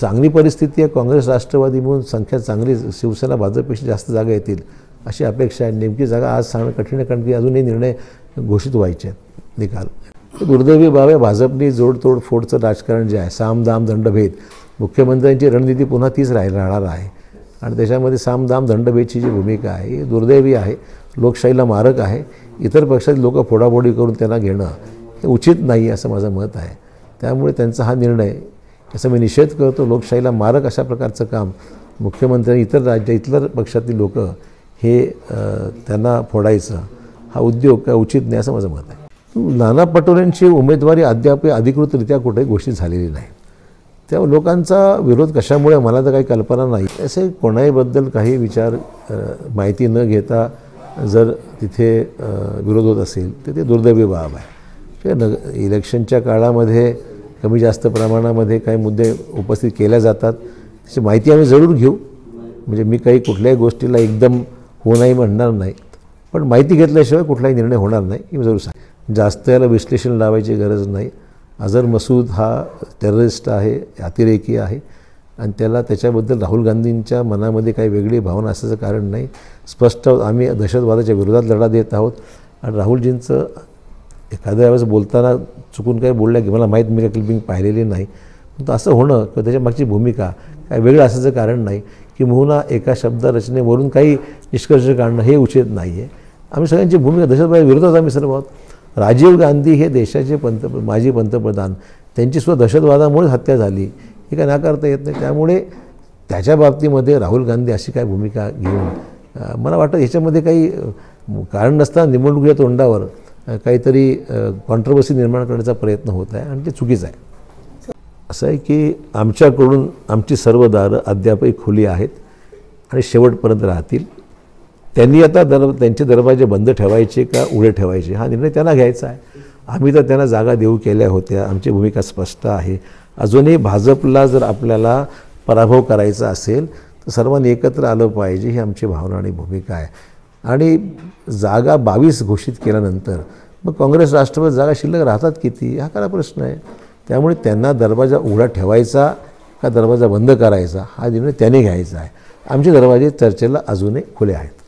चांगली परिस्थिती आहे काँग्रेस राष्ट्रवादी म्हणून संख्या चांगली शिवसेना भाजपपेक्षा जास्त जागा येतील अशी अपेक्षा आहे. नेमकी जागा आज सांगणं कठीण आहे कारण की अजूनही निर्णय घोषित व्हायचे आहेत निकाल. दुर्दैवी बाब आहे भाजपनी जोडतोड फोडचं राजकारण जे आहे साम दाम दंडभेद. मुख्यमंत्र्यांची रणनीती पुन्हा तीच राही राहणार आहे. आणि त्याच्यामध्ये साम दाम दंडभेदची जी भूमिका आहे ही दुर्दैवी आहे. लोकशाहीला मारक आहे. इतर पक्षातील लोक फोडाफोडी करून त्यांना घेणं हे उचित नाही असं माझं मत आहे. त्यामुळे त्यांचा हा निर्णय याचा मी निषेध करतो. लोकशाहीला मारक अशा प्रकारचं काम मुख्यमंत्र्यांनी इतर राज्य इतर पक्षातील लोक हे त्यांना फोडायचं हा उद्योग काय उचित नाही असं माझं मत आहे. नाना पटोलेंची उमेदवारी अद्याप अधिकृतरित्या कुठेही घोषित झालेली नाही. त्या लोकांचा विरोध कशामुळे मला तर काही कल्पना नाही. असे कोणाहीबद्दल काही विचार माहिती न घेता जर तिथे विरोध होत असेल तर ते दुर्दैवी बाब आहे. नग इलेक्शनच्या काळामध्ये कमी जास्त प्रमाणामध्ये काही मुद्दे उपस्थित केल्या जातात. त्याची माहिती आम्ही जरूर घेऊ. म्हणजे मी काही कुठल्याही गोष्टीला एकदम हो नाही म्हणणार नाही. पण माहिती घेतल्याशिवाय कुठलाही निर्णय होणार नाही मी जरूर सांग जास्त याला विश्लेषण लावायची गरज नाही. अझर मसूद हा टेररिस्ट आहे अतिरेकी आहे. आणि त्याला त्याच्याबद्दल राहुल गांधींच्या मनामध्ये काही वेगळी भावना असल्याचं कारण नाही. स्पष्ट आम्ही दहशतवादाच्या विरोधात लढा देत आहोत. आणि राहुलजींचं एखाद्या वेळेस बोलताना चुकून काही बोलल्या की मला माहीत मी काय क्लिपिंग पाहिलेली नाही. पण असं होणं किंवा त्याच्या मागची भूमिका काय वेगळं असायचं कारण नाही की मुहुना एका शब्दरचनेवरून काही निष्कर्ष काढणं हे उचित नाही आहे आम्ही सगळ्यांची भूमिका दहशतवादी विरोधात आम्ही सर्व आहोत. राजीव गांधी हे देशाचे पंत माजी पंतप्रधान. त्यांचीसुद्धा दहशतवादामुळेच हत्या झाली. हे काय नाकारता येत नाही. त्यामुळे त्याच्या बाबतीमध्ये राहुल गांधी अशी काय भूमिका घेऊन मला वाटतं ह्याच्यामध्ये काही कारण नसताना निवडणुकीच्या तोंडावर काहीतरी कॉन्ट्रवर्सी निर्माण करण्याचा प्रयत्न होत आहे आणि ते चुकीचं आहे. असं आहे की आमच्याकडून आमची सर्व दारं अद्यापही खुली आहेत आणि शेवटपर्यंत राहतील. त्यांनी आता दर त्यांचे दरवाजे बंद ठेवायचे का उघडे ठेवायचे? हा निर्णय त्यांना घ्यायचा आहे. आम्ही तर त्यांना जागा देऊ केल्या होत्या. आमची भूमिका स्पष्ट आहे. अजूनही भाजपला जर आपल्याला पराभव करायचा असेल तर सर्वांनी एकत्र आलं पाहिजे ही आमची भावना आणि भूमिका आहे. आणि जागा बावीस घोषित केल्यानंतर मग काँग्रेस राष्ट्रवादी जागा शिल्लक राहतात किती? हा खरा प्रश्न आहे. त्यामुळे त्यांना दरवाजा उघडा ठेवायचा का दरवाजा बंद करायचा? हा निर्णय त्याने घ्यायचा आहे. आमचे दरवाजे चर्चेला अजूनही खुले आहेत.